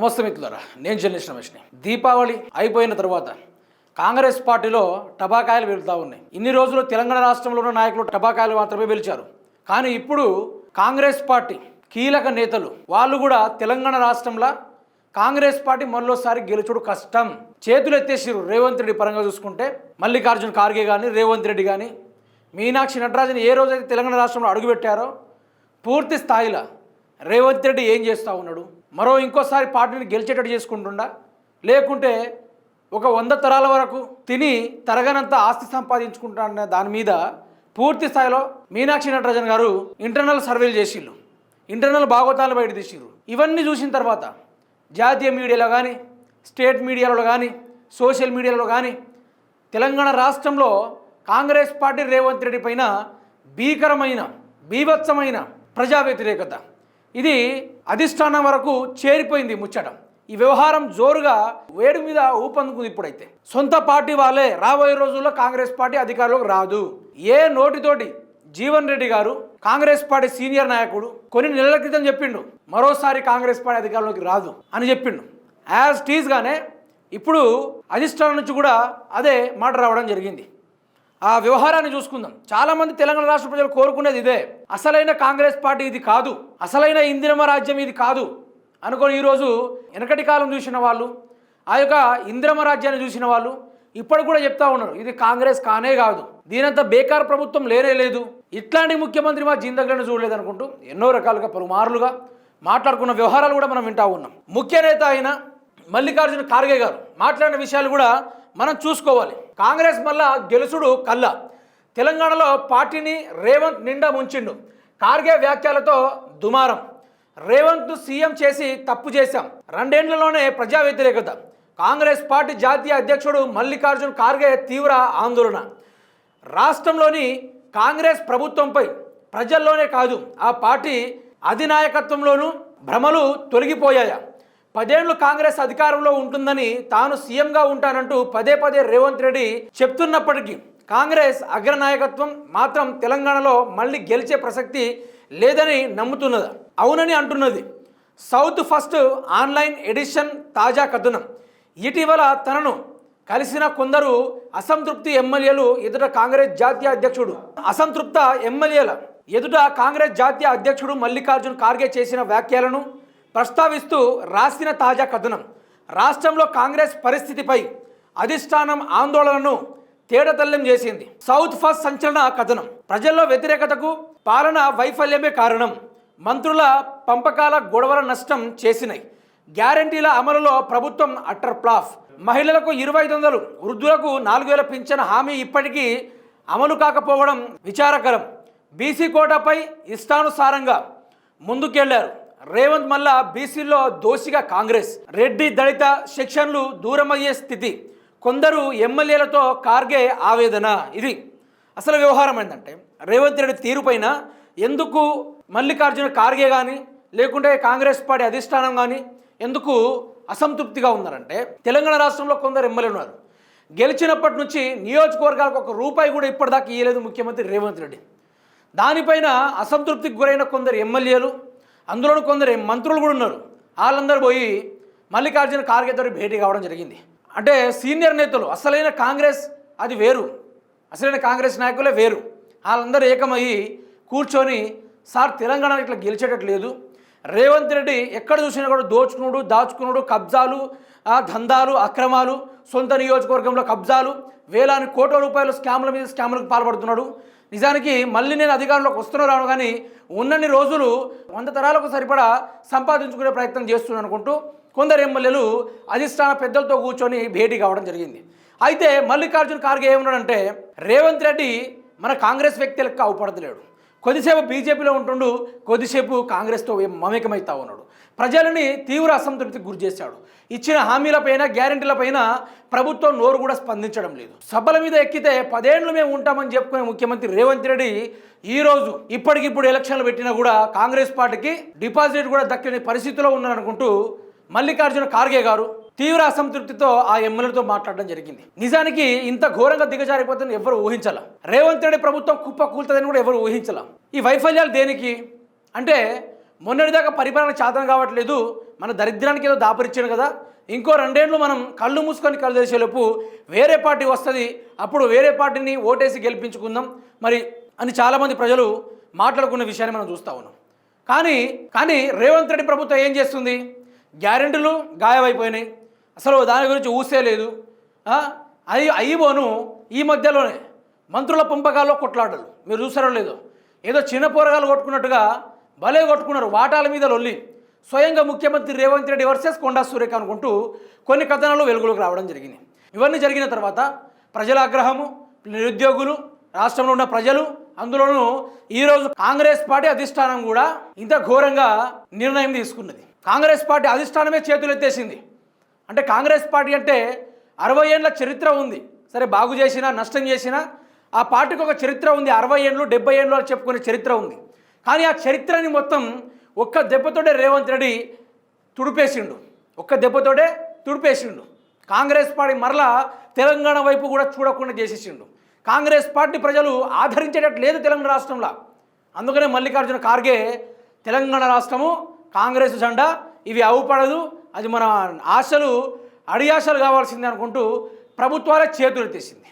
నమస్తే మిత్రులారా నేను జర్నలిస్ట్ రమేష్ని. దీపావళి అయిపోయిన తర్వాత కాంగ్రెస్ పార్టీలో టబాకాయలు వెళ్తూ ఉన్నాయి. ఇన్ని రోజులు తెలంగాణ రాష్ట్రంలో ఉన్న నాయకులు టబాకాయలు మాత్రమే పిలిచారు. కానీ ఇప్పుడు కాంగ్రెస్ పార్టీ కీలక నేతలు వాళ్ళు కూడా తెలంగాణ రాష్ట్రంలో కాంగ్రెస్ పార్టీ మరోసారి గెలుచుడు కష్టం. చేతులు ఎత్తేసిరు రేవంత్ రెడ్డి పరంగా చూసుకుంటే. మల్లికార్జున ఖార్గే కానీ రేవంత్ రెడ్డి కానీ మీనాక్షి నటరాజన్ ఏ రోజైతే తెలంగాణ రాష్ట్రంలో అడుగుపెట్టారో పూర్తి స్థాయిలో రేవంత్ రెడ్డి ఏం చేస్తూ ఉన్నాడు? మరో ఇంకోసారి పార్టీని గెలిచేటట్టు చేసుకుంటుండా? లేకుంటే ఒక వంద తరాల వరకు తిని తరగనంత ఆస్తి సంపాదించుకుంటాడనే దాని మీద పూర్తి స్థాయిలో మీనాక్షి నటరాజన్ గారు ఇంటర్నల్ సర్వేలు చేసిళ్ళు. ఇంటర్నల్ భాగవతాలు బయట తీసిర్రు ఇవన్నీ చూసిన తర్వాత జాతీయ మీడియాలో కానీ స్టేట్ మీడియాలో కానీ సోషల్ మీడియాలో కానీ తెలంగాణ రాష్ట్రంలో కాంగ్రెస్ పార్టీ రేవంత్ రెడ్డి పైన భీకరమైన బీభత్సమైన ప్రజా వ్యతిరేకత ఇది అధిష్టానం వరకు చేరిపోయింది ముచ్చటం. ఈ వ్యవహారం జోరుగా వేడి మీద ఊపందుకుంది ఇప్పుడైతే. సొంత పార్టీ వాళ్ళే రాబోయే రోజుల్లో కాంగ్రెస్ పార్టీ అధికారంలోకి రాదు. ఏ నోటితోటి జీవన్ రెడ్డి గారు కాంగ్రెస్ పార్టీ సీనియర్ నాయకుడు కొన్ని నెలల క్రితం చెప్పిండు మరోసారి కాంగ్రెస్ పార్టీ అధికారంలోకి రాదు అని చెప్పిండు. యాజ్ టీజ్గానే ఇప్పుడు అధిష్టానం నుంచి కూడా అదే మాట రావడం జరిగింది. ఆ వ్యవహారాన్ని చూసుకుందాం. చాలామంది తెలంగాణ రాష్ట్ర ప్రజలు కోరుకునేది ఇదే. అసలైన కాంగ్రెస్ పార్టీ ఇది కాదు. అసలైన ఇందిరమ రాజ్యం ఇది కాదు. అనుకొని ఈరోజు వెనకటి కాలం చూసిన వాళ్ళు ఆ యొక్క ఇందిరమ రాజ్యాన్ని చూసిన వాళ్ళు ఇప్పుడు కూడా చెప్తా ఉన్నారు. ఇది కాంగ్రెస్ కానే కాదు. దీనంత బేకార్ ప్రభుత్వం లేనే లేదు. ఇట్లాంటి ముఖ్యమంత్రి మా జిందగ్లను చూడలేదు అనుకుంటూ ఎన్నో రకాలుగా పలుమార్లుగా మాట్లాడుకున్న వ్యవహారాలు కూడా మనం వింటా ఉన్నాం. ముఖ్య నేత అయిన మల్లికార్జున ఖార్గే గారు మాట్లాడిన విషయాలు కూడా మనం చూసుకోవాలి. కాంగ్రెస్ మళ్ళా గెలుసుడు కళ్ళ తెలంగాణలో పార్టీని రేవంత్ నిండా ముంచిండు. కార్గే వ్యాఖ్యలతో దుమారం. రేవంత్ సీఎం చేసి తప్పు చేశాం. రెండేండ్లలోనే ప్రజా వ్యతిరేకత. కాంగ్రెస్ పార్టీ జాతీయ అధ్యక్షుడు మల్లికార్జున్ ఖార్గే తీవ్ర ఆందోళన. రాష్ట్రంలోని కాంగ్రెస్ ప్రభుత్వంపై ప్రజల్లోనే కాదు ఆ పార్టీ అధినాయకత్వంలోనూ భ్రమలు తొలగిపోయాయా? పదేళ్ళు కాంగ్రెస్ అధికారంలో ఉంటుందని తాను సీఎంగా ఉంటానంటూ పదే పదే రేవంత్ రెడ్డి చెప్తున్నప్పటికీ కాంగ్రెస్ అగ్రనాయకత్వం మాత్రం తెలంగాణలో మళ్ళీ గెలిచే ప్రసక్తి లేదని నమ్ముతున్నది. అవునని అంటున్నది. సౌత్ ఫస్ట్ ఆన్లైన్ ఎడిషన్ తాజా కథనం. ఇటీవల తనను కలిసిన కొందరు అసంతృప్తి ఎమ్మెల్యేలు ఎదుట కాంగ్రెస్ జాతీయ అధ్యక్షుడు. అసంతృప్త ఎమ్మెల్యేల ఎదుట కాంగ్రెస్ జాతీయ అధ్యక్షుడు మల్లికార్జున్ ఖార్గే చేసిన వ్యాఖ్యలను ప్రస్తావిస్తూ రాసిన తాజా కథనం. రాష్ట్రంలో కాంగ్రెస్ పరిస్థితిపై అధిష్టానం ఆందోళనను తేడతల్యం చేసింది. సౌత్ ఫస్ట్ సంచలన కథనం. ప్రజల్లో వ్యతిరేకతకు పాలన వైఫల్యమే కారణం. మంత్రుల పంపకాల గొడవల నష్టం చేసినాయి. గ్యారంటీల అమలులో ప్రభుత్వం అట్టర్ ప్లాఫ్. మహిళలకు ఇరవై ఐదు వందలు వృద్ధులకు నాలుగు వేల పింఛన్ హామీ ఇప్పటికీ అమలు కాకపోవడం విచారకరం. బీసీ కోటాపై ఇష్టానుసారంగా ముందుకెళ్ళారు. రేవంత్ మల్లా బీసీలో దోషిగా కాంగ్రెస్. రెడ్డి దళిత సెక్షన్లు దూరమయ్యే స్థితి. కొందరు ఎమ్మెల్యేలతో కార్గే ఆవేదన ఇది. అసలు వ్యవహారం ఏంటంటే రేవంత్ రెడ్డి తీరుపైన ఎందుకు మల్లికార్జున ఖార్గే కానీ లేకుంటే కాంగ్రెస్ పార్టీ అధిష్టానం కానీ ఎందుకు అసంతృప్తిగా ఉన్నారంటే తెలంగాణ రాష్ట్రంలో కొందరు ఎమ్మెల్యేలు ఉన్నారు. గెలిచినప్పటి నుంచి నియోజకవర్గాలకు ఒక రూపాయి కూడా ఇప్పటిదాకా ఇవ్వలేదు ముఖ్యమంత్రి రేవంత్ రెడ్డి. దానిపైన అసంతృప్తికి గురైన కొందరు ఎమ్మెల్యేలు అందులోనూ కొందరు మంత్రులు కూడా ఉన్నారు. వాళ్ళందరూ పోయి మల్లికార్జున ఖార్గేతో భేటీ కావడం జరిగింది. అంటే సీనియర్ నేతలు అసలైన కాంగ్రెస్ అది వేరు. అసలైన కాంగ్రెస్ నాయకులే వేరు. వాళ్ళందరూ ఏకమయ్యి కూర్చొని సార్ తెలంగాణ ఇట్లా గెలిచేటట్టు లేదు. రేవంత్ రెడ్డి ఎక్కడ చూసినా కూడా దోచుకునుడు దాచుకునుడు కబ్జాలు ఆ దందాలు అక్రమాలు సొంత నియోజకవర్గంలో కబ్జాలు వేలాని కోట్ల రూపాయల స్కామ్ల మీద స్కామ్లకు పాల్పడుతున్నాడు. నిజానికి మళ్ళీ నేను అధికారంలోకి వస్తున్నాను కానీ ఉన్నన్ని రోజులు వంద తరాలకు సరిపడా సంపాదించుకునే ప్రయత్నం చేస్తున్నాను అనుకుంటూ కొందరు ఎమ్మెల్యేలు అధిష్టాన పెద్దలతో కూర్చొని భేటీ కావడం జరిగింది. అయితే మల్లికార్జున ఖార్గే ఏమన్నాడంటే రేవంత్ రెడ్డి మన కాంగ్రెస్ వ్యక్తులకు అవపడతలేడు. కొద్దిసేపు బీజేపీలో ఉంటుండు కొద్దిసేపు కాంగ్రెస్తో మమేకమవుతా ఉన్నాడు ప్రజలని తీవ్ర అసంతృప్తికి గురి చేశాడు. ఇచ్చిన హామీలపైన గ్యారంటీలపైన ప్రభుత్వం నోరు కూడా స్పందించడం లేదు. సభల మీద ఎక్కితే పదేండ్లు మేము ఉంటామని చెప్పుకునే ముఖ్యమంత్రి రేవంత్ రెడ్డి ఈ రోజు ఇప్పటికిప్పుడు ఎలక్షన్లు పెట్టినా కూడా కాంగ్రెస్ పార్టీకి డిపాజిట్ కూడా దక్కని పరిస్థితిలో ఉన్నారనుకుంటూ మల్లికార్జున ఖార్గే గారు తీవ్ర అసంతృప్తితో ఆ ఎమ్మెల్యేలతో మాట్లాడడం జరిగింది. నిజానికి ఇంత ఘోరంగా దిగజారిపోతుందని ఎవరు ఊహించాల. రేవంత్ రెడ్డి ప్రభుత్వం కుప్ప కూల్తుందని కూడా ఎవరు ఊహించాల. ఈ వైఫల్యాలు దేనికి? అంటే మొన్నటిదాకా పరిపాలన చేతనం కావట్లేదు. మన దరిద్రానికి ఏదో దాపరిచ్చాను కదా. ఇంకో రెండేళ్ళు మనం కళ్ళు మూసుకొని కళ్ళు తెరిచేలోపు వేరే పార్టీ వస్తుంది. అప్పుడు వేరే పార్టీని ఓటేసి గెలిపించుకుందాం. మరి అని చాలామంది ప్రజలు మాట్లాడుకున్న విషయాన్ని మనం చూస్తూ ఉన్నాం. కానీ కానీ రేవంత్ రెడ్డి ప్రభుత్వం ఏం చేస్తుంది? గ్యారెంటీలు గాయమైపోయినాయి. అసలు దాని గురించి ఊసే లేదు. ఆ, అయ్యిబోను ఈ మధ్యలోనే మంత్రుల పంపకాల్లో కొట్లాడలు మీరు చూసారో లేదో? ఏదో చిన్న పోరగాలు కొట్టుకున్నట్టుగా భలే కొట్టుకున్నారు వాటాల మీద లొల్లి. స్వయంగా ముఖ్యమంత్రి రేవంత్ రెడ్డి వర్సెస్ కొండా సురేఖ అనుకుంటూ కొన్ని కథనాలు వెలుగులోకి రావడం జరిగింది. ఇవన్నీ జరిగిన తర్వాత ప్రజల ఆగ్రహము నిరుద్యోగులు రాష్ట్రంలో ఉన్న ప్రజలు అందులోనూ ఈరోజు కాంగ్రెస్ పార్టీ అధిష్టానం కూడా ఇంత ఘోరంగా నిర్ణయం తీసుకున్నది. కాంగ్రెస్ పార్టీ అధిష్టానమే చేతులు ఎత్తేసింది అంటే కాంగ్రెస్ పార్టీ అంటే అరవై ఏళ్ళ చరిత్ర ఉంది. సరే బాగు చేసినా నష్టం చేసినా ఆ పార్టీకి ఒక చరిత్ర ఉంది. అరవై ఏళ్ళు డెబ్బై ఏళ్ళు అని చెప్పుకునే చరిత్ర ఉంది. కానీ ఆ చరిత్రని మొత్తం ఒక్క దెబ్బతోటే రేవంత్ రెడ్డి తుడిపేసిండు. ఒక్క దెబ్బతోటే తుడిపేసిండు. కాంగ్రెస్ పార్టీ మరలా తెలంగాణ వైపు కూడా చూడకుండా చేసేసిండు. కాంగ్రెస్ పార్టీ ప్రజలు ఆదరించేటట్టు లేదు తెలంగాణ రాష్ట్రంలో. అందుకనే మల్లికార్జున ఖార్గే తెలంగాణ రాష్ట్రము కాంగ్రెస్ జెండా ఇవి అవుపడదు అది మన ఆశలు అడియాశలు కావాల్సిందే అనుకుంటూ ప్రభుత్వాలే చేతులు తీసింది